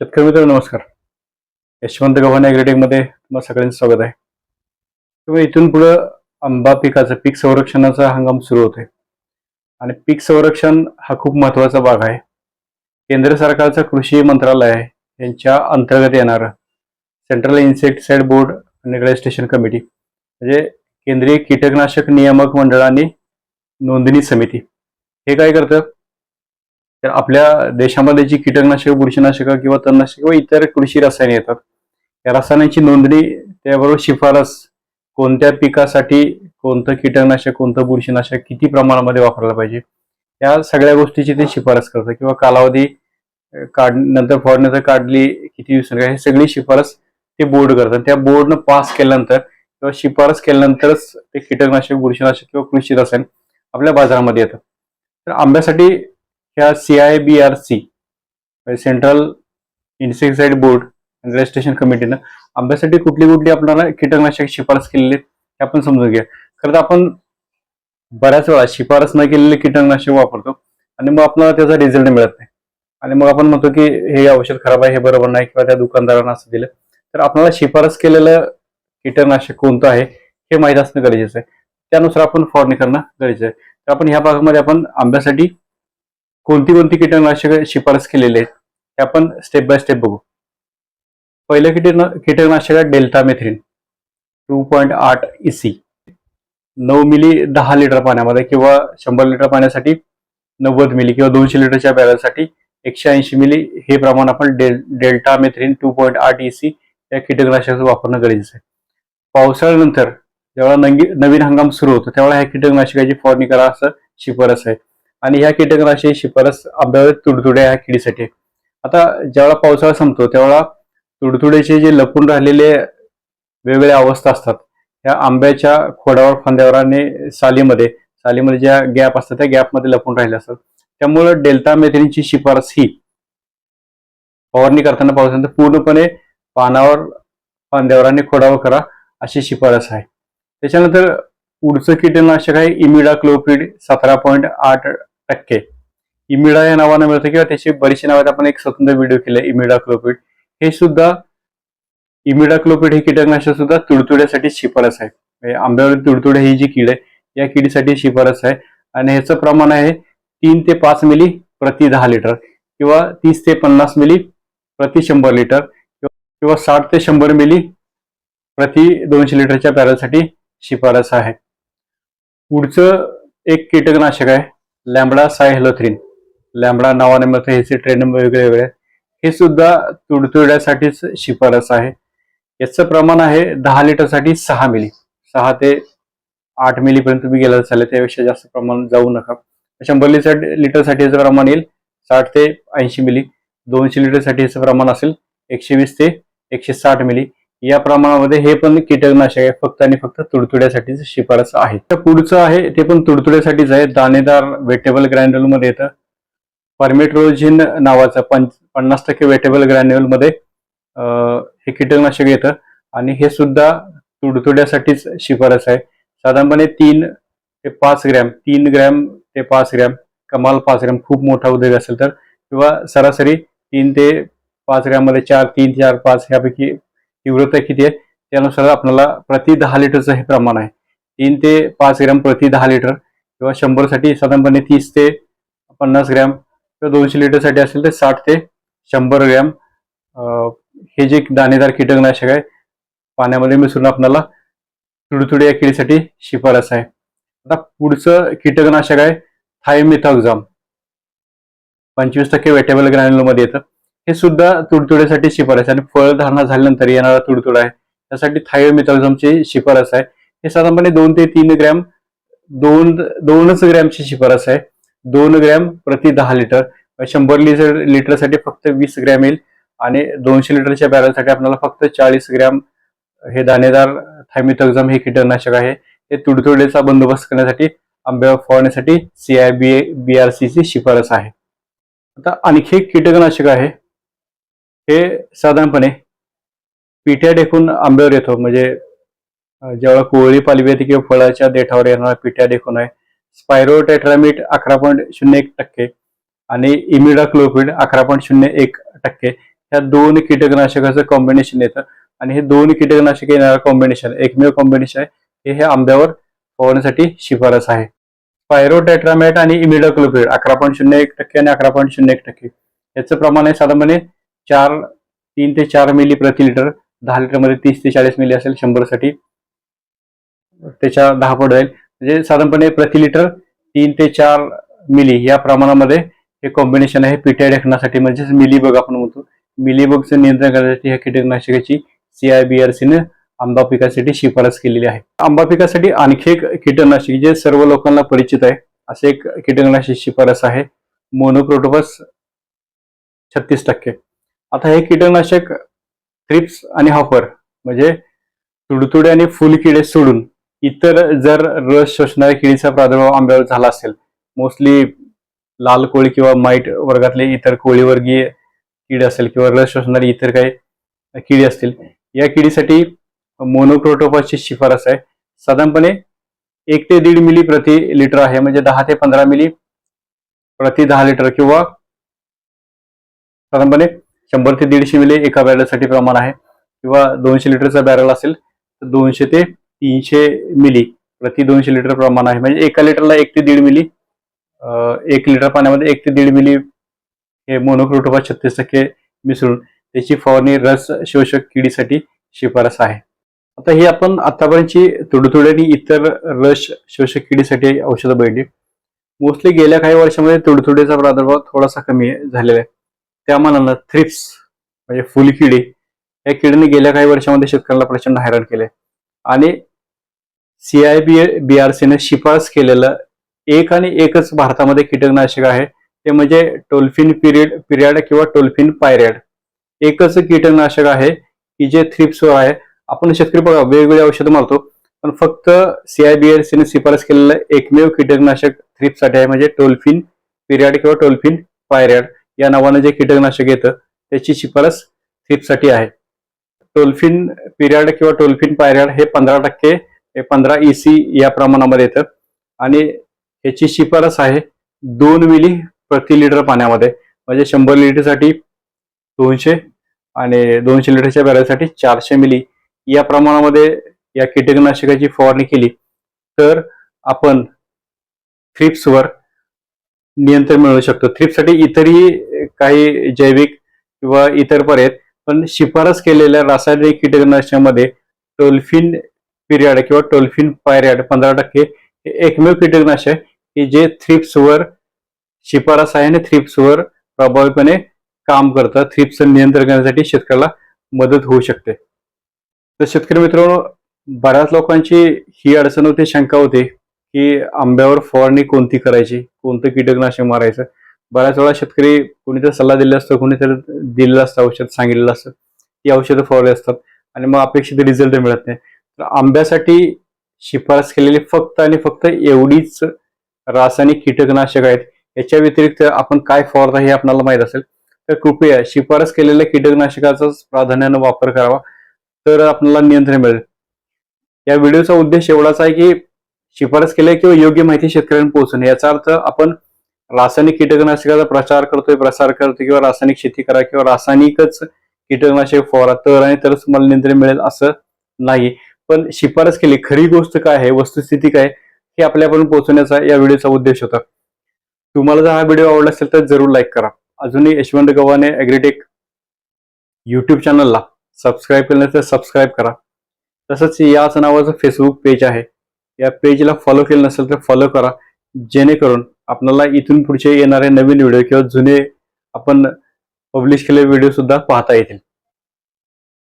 शेतकरी मित्र नमस्कार. यशवंत गव्हाणे ॲग्रेटेकमध्ये तुम्हाला सगळ्यांचं स्वागत आहे. तुम्ही इथून पुढं आंबा पिकाचं पीक संरक्षणाचा हंगाम सुरू होतोय. आणि पीक संरक्षण हा खूप महत्त्वाचा भाग आहे. केंद्र सरकारचं कृषी मंत्रालय आहे. यांच्या अंतर्गत येणारं सेंट्रल इन्सेक्टिसाइड बोर्ड आणि रजिस्ट्रेशन कमिटी म्हणजे केंद्रीय कीटकनाशक नियामक मंडळ आणि नोंदणी समिती. हे काय करतं? तर आपल्या देशामध्ये जी कीटकनाशक बुरशीनाशकं किंवा तणनाशक किंवा इतर कृषी रसायने येतात या रसायनांची नोंदणी त्याबरोबर शिफारस कोणत्या पिकासाठी कोणतं कीटकनाशक कोणतं बुरशीनाशक किती प्रमाणामध्ये वापरायला पाहिजे या सगळ्या गोष्टीची ते शिफारस करतं किंवा कालावधी काढ नंतर फवारण्याचं काढली किती दिवसांनी हे सगळी शिफारस ते बोर्ड करतात. त्या बोर्डनं पास केल्यानंतर किंवा शिफारस केल्यानंतरच ते कीटकनाशक बुरशीनाशक किंवा कृषी रसायन आपल्या बाजारामध्ये येतात. तर आंब्यासाठी ह्या C I B R C central insecticide board registration कमिटीनं आंब्यासाठी कुठली कुठली आपल्याला कीटकनाशक शिफारस केलेली हे आपण समजून घ्या खरं तर आपण बऱ्याच वेळा शिफारस न केलेले कीटकनाशक वापरतो आणि मग आपल्याला त्याचा रिझल्ट मिळत नाही. आणि मग आपण म्हणतो की हे औषध खराब आहे हे बरोबर नाही किंवा त्या दुकानदारांना असं दिलं तर आपल्याला शिफारस केलेलं कीटकनाशक कोणतं आहे हे माहीत असणं गरजेचं आहे. त्यानुसार आपण फवारणी करणं गरजेचं आहे. तर आपण ह्या भागामध्ये आपण आंब्यासाठी कोणती कोणती कीटकनाशक शिफारस केलेली आहेत हे आपण स्टेप बाय स्टेप बघू. पहिलं कीटक कीटकनाशक आहे डेल्टा मेथ्रिन टू पॉईंट आठ इसी नऊ मिली दहा लिटर पाण्यामध्ये किंवा शंभर लिटर पाण्यासाठी नव्वद मिली किंवा दोनशे लिटरच्या बॅरलसाठी एकशे ऐंशी मिली हे प्रमाण आपण del deltamethrin two point आठ इसी या कीटकनाशकाचं वापरणं गरजेचं आहे. पावसाळ्यानंतर जेव्हा नंगी नवीन हंगाम सुरू होतो त्यावेळेला ह्या कीटकनाशकाची फवारणी करा असं शिफारस आहे. आणि ह्या कीटकनाशक शिफारस आंब्यावर तुडतुड्या ह्या किडीसाठी आता ज्यावेळेला पावसाळा संपतो त्यावेळेला तुडतुड्याचे जे लपून राहिलेले वेगवेगळ्या अवस्था असतात ह्या आंब्याच्या खोडावर फांद्यावर आणि सालीमध्ये सालीमध्ये ज्या गॅप असतात त्या गॅपमध्ये लपून राहिले असतात. त्यामुळे डेल्टा मेथिनची शिफारस ही फवारणी करताना पावसानंतर पूर्णपणे पानावर फांद्यावर आणि खोडावर करा अशी शिफारस आहे. त्याच्यानंतर पुढचं कीटकनाशक आहे इमिडा क्लोप्रिड सतरा पॉईंट आठ टक्के. इमिडा या नावानं मिळतं किंवा त्याची बरीचशी नावात आपण एक स्वतंत्र व्हिडिओ केले इमिडा क्लोपीड हे सुद्धा इमिडा क्लोपीड हे कीटकनाशक सुद्धा तुडतुड्यासाठी शिफारस आहे. म्हणजे आंब्यावर तुडतुड्या ही जी कीड आहे या किडीसाठी शिफारस आहे. आणि ह्याचं प्रमाण आहे तीन ते पाच मिली प्रति दहा लिटर किंवा तीस ते पन्नास मिली प्रति शंभर लिटर किंवा साठ ते शंभर मिली प्रति दोनशे लिटरच्या बॅरलसाठी शिफारस आहे. पुढचं एक कीटकनाशक आहे. लॅम्बडा साय हेलोथ्रीन लॅम्बडा नावाने मिळतं ह्याचे ट्रेन वेगळे वेगळे. हे सुद्धा तुडतुड्यासाठीच शिफारस आहे. याचं प्रमाण आहे दहा लिटरसाठी सहा मिली. सहा ते आठ मिलीपर्यंत तुम्ही गेला असाल त्यापेक्षा जास्त प्रमाण जाऊ नका. शंभर लिटर लिटरसाठी याचं प्रमाण येईल साठ ते ऐंशी मिली. दोनशे लिटरसाठी याचं प्रमाण असेल एकशे वीस ते एकशे साठ मिली. या प्रमाणामध्ये हे पण कीटकनाशक आहे. फक्त आणि फक्त तुडतुड्यासाठीच शिफारस आहे. तर पुढचं आहे ते पण तुडतुड्यासाठीच आहे. दाणेदार वेटेबल ग्रँड्युल येतं. परमेट्रोजिन नावाचं पंच पन्नास टक्के वेटेबल ग्रॅन्युअलमध्ये हे कीटकनाशक येतं. आणि हे सुद्धा तुडतुड्यासाठीच शिफारस आहे. साधारणपणे तीन ते पाच ग्रॅम तीन ग्रॅम ते पाच ग्रॅम कमाल पाच ग्रॅम खूप मोठा उद्योग असेल तर. किंवा सरासरी तीन ते पाच ग्रॅममध्ये चार तीन चार पाच ह्यापैकी तीव्रता किती आहे? त्यानुसार आपल्याला प्रति दहा लिटरचं हे प्रमाण आहे. तीन ते पाच ग्रॅम प्रति दहा लिटर किंवा शंभरसाठी साधारणपणे तीस ते पन्नास ग्रॅम किंवा दोनशे लिटरसाठी असेल तर साठ ते शंभर ग्रॅम. हे जे दाणेदार कीटकनाशक आहे पाण्यामध्ये मिसळून आपल्याला तुडतुडी या किडीसाठी शिफारस आहे. आता पुढचं कीटकनाशक आहे थायमिथॉक्झाम. पंचवीस टक्के वेटेबल ग्रॅन्युलमध्ये येतं. हे सुद्धा तुडतुड्यासाठी शिफारस आहे. आणि फळधारणा झाल्यानंतर येणारा तुडतुडा आहे. त्यासाठी थायोमिथॉक्झामची शिफारस आहे. हे साधारणपणे दोन ते तीन ग्रॅम दोन दोनच ग्रॅमची शिफारस आहे. दोन ग्रॅम प्रति दहा लिटर. म्हणजे शंभर लिटर लिटरसाठी फक्त वीस ग्रॅम येईल. आणि दोनशे लिटरच्या बॅरलसाठी आपल्याला फक्त चाळीस ग्रॅम हे दाणेदार थायमिथॉक्झम हे कीटकनाशक आहे. हे तुडतुडेचा बंदोबस्त करण्यासाठी आंब्यावर फवारण्यासाठी C I B B R ची शिफारस आहे. आता आणखी एक कीटकनाशक आहे. हे साधारणपणे पिठ्या देखून आंब्यावर येतो. म्हणजे जेव्हा कोवळी पालवी किंवा फळाच्या देठावर येणारा पिठ्या देखून आहे. स्पायरोटेट्रामिट अकरा पॉईंट शून्य एक टक्के आणि इमिडाक्लोफिड अकरा पॉईंट शून्य एक टक्के ह्या दोन कीटकनाशकाचं कॉम्बिनेशन येतं. आणि हे दोन कीटकनाशक येणारं कॉम्बिनेशन एकमेव कॉम्बिनेशन आहे. हे हे आंब्यावर फवारण्यासाठी शिफारस आहे. पायरोटेट्रामॅट आणि इमिडाक्लोप्रिड अकरा पॉईंट शून्य एक टक्के आणि अकरा पॉईंट शून्य एक टक्के. याचं प्रमाण आहे साधारणपणे चार तीन ते चार मिली प्रति लिटर दहा लिटरमध्ये तीस ते चाळीस मिली असेल शंभरसाठी. त्याच्या दहा पट जाईल म्हणजे साधारणपणे प्रति लिटर तीन ते चार मिली या प्रमाणामध्ये हे कॉम्बिनेशन आहे पिट्या ढकण्यासाठी म्हणजेच मिलीबग आपण म्हणतो. मिलीबगचं नियंत्रण करण्यासाठी ह्या कीटकनाशकाची सीआयबीआरसीने आंबा पिकासाठी शिफारस केलेली आहे. आंबा पिकासाठी आणखी एक कीटकनाशक जे सर्व लोकांना परिचित आहे असे एक कीटकनाशक शिफारस आहे. मोनोप्रोटोपस छत्तीस टक्के. आता हे कीटकनाशक थ्रिप्स आणि हॉपर म्हणजे तुडतुडे आणि फुल किडे सोडून इतर जर रस शोषणाऱ्या किडीचा प्रादुर्भाव आंब्यावर झाला असेल मोस्टली लाल कोळी किंवा माईट वर्गातले इतर कोळीवर्गीय कीड असेल किंवा रस शोषणारी इतर काही किडी असतील या किडीसाठी मोनोक्रोटोपाची शिफारस आहे. साधारणपणे एक ते दीड मिली प्रति लिटर आहे म्हणजे दहा ते पंधरा मिली प्रति दहा लिटर किंवा साधारणपणे शंभर ते दीडशे मिली एका बॅरलसाठी प्रमाण आहे. किंवा दोनशे लिटरचा बॅरल असेल तर दोनशे ते तीनशे मिली प्रति दोनशे लिटर प्रमाण आहे. म्हणजे एका लिटरला एक ते दीड मिली एक लिटर पाण्यामध्ये एक ते दीड मिली हे मोनोक्रोटोफा छत्तीस टक्के मिसळून त्याची फवारणी रस शोषक किडीसाठी शिफारस आहे. आता ही आपण आतापर्यंतची तुडतुडे आणि इतर रस शोषक किडीसाठी औषधं बैठली मोस्टली गेल्या काही वर्षामध्ये तुडतुड्याचा प्रादुर्भाव थोडासा कमी झालेला आहे. त्या मानानं थ्रिप्स म्हणजे फुलकिडी या किडीने गेल्या काही वर्षामध्ये शेतकऱ्यांना प्रचंड हैराण केले आणि सीआयबी सीने शिफारस केलेलं एक आणि एकच भारतामध्ये कीटकनाशक आहे. ते म्हणजे टोल्फिन पिरियड पिरियड किंवा टोल्फिन पायरॅड एकच कीटकनाशक आहे की जे थ्रिप्सवर आहे. आपण शेतकरी बघा वेगवेगळी औषधं मारतो पण फक्त सीआयबीआरसीने शिफारस केलेलं एकमेव कीटकनाशक थ्रिप्ससाठी आहे म्हणजे टोल्फिन पिरियड किंवा टोल्फिन पायरॅड या नावानं जे कीटकनाशक येतं त्याची शिफारस थ्रिप्ससाठी आहे. टोल्फिन पिरियड किंवा टोल्फिन पायरॅड हे पंधरा टक्के पंधरा ई सी या प्रमाणामध्ये येतं. आणि याची शिफारस आहे दोन मिली प्रति लिटर पाण्यामध्ये. म्हणजे शंभर लिटरसाठी दोनशे आणि दोनशे लिटरच्या बॅरलसाठी चारशे मिली. या प्रमाणामध्ये या कीटकनाशकाची फवारणी केली तर आपण थ्रिप्सवर नियंत्रण मिळवू शकतो. थ्रिप्ससाठी इतरही काही जैविक किंवा इतर पर्याय आहेत. पण शिफारस केलेल्या रासायनिक कीटकनाशकामध्ये टोल्फिन पिरियड किंवा टोल्फिन पायरॅड पंधरा टक्के हे एकमेव कीटकनाशक आहे की जे थ्रिप्सवर शिफारस आहे आणि थ्रिप्सवर प्रभावीपणे काम करतं. थ्रिप्सचं नियंत्रण करण्यासाठी शेतकऱ्याला मदत होऊ शकते. तर शेतकरी मित्रांनो बऱ्याच लोकांची ही अडचण होती शंका होती की आंब्यावर फवारणी कोणती करायची? कोणतं कीटकनाशक मारायचं? बऱ्याच वेळा शेतकरी कोणीतरी सल्ला दिलेला असतो कोणीतरी दिलेलं असतं औषध सांगितलेलं असतं. ती औषधं फवारली असतात आणि मग अपेक्षित रिझल्ट मिळत नाही. तर आंब्यासाठी शिफारस केलेली फक्त आणि फक्त एवढीच रासायनिक कीटकनाशक आहेत. याच्या व्यतिरिक्त आपण काय फवारता हे आपल्याला माहीत असेल तर कृपया शिफारस केलेल्या कीटकनाशकाचाच प्राधान्यानं वापर करावा तर आपल्याला नियंत्रण मिळेल. या व्हिडिओचा उद्देश एवढाच आहे की शिफारस केल्या किंवा योग्य माहिती शेतकऱ्यांना पोहोचणे. याचा अर्थ आपण रासायनिक कीटकनाशकाचा प्रचार करतोय प्रसार करतोय किंवा रासायनिक शेती करा किंवा रासायनिकच कीटकनाशक फवारा तर आणि तरच तुम्हाला नियंत्रण मिळेल असं नाही पण शिफारस केली खरी गोष्ट काय आहे वस्तुस्थिती काय हे आपल्यापर्यंत पोहोचवण्याचा या व्हिडिओचा उद्देश होता. तुम्हाला जर हा व्हिडिओ आवडला असेल तर जरूर लाईक करा. अजूनही यशवंत गव्हाणे अॅग्रिटेक युट्यूब चॅनलला सबस्क्राईब केलं नसेल तर सबस्क्राईब करा. तसंच याच नावाचं फेसबुक पेज आहे. या पेजला फॉलो केलं नसेल तर फॉलो करा. जेणेकरून आपल्याला इथून पुढचे येणारे नवीन व्हिडिओ किंवा जुने आपण पब्लिश केलेले व्हिडिओ सुद्धा पाहता येतील.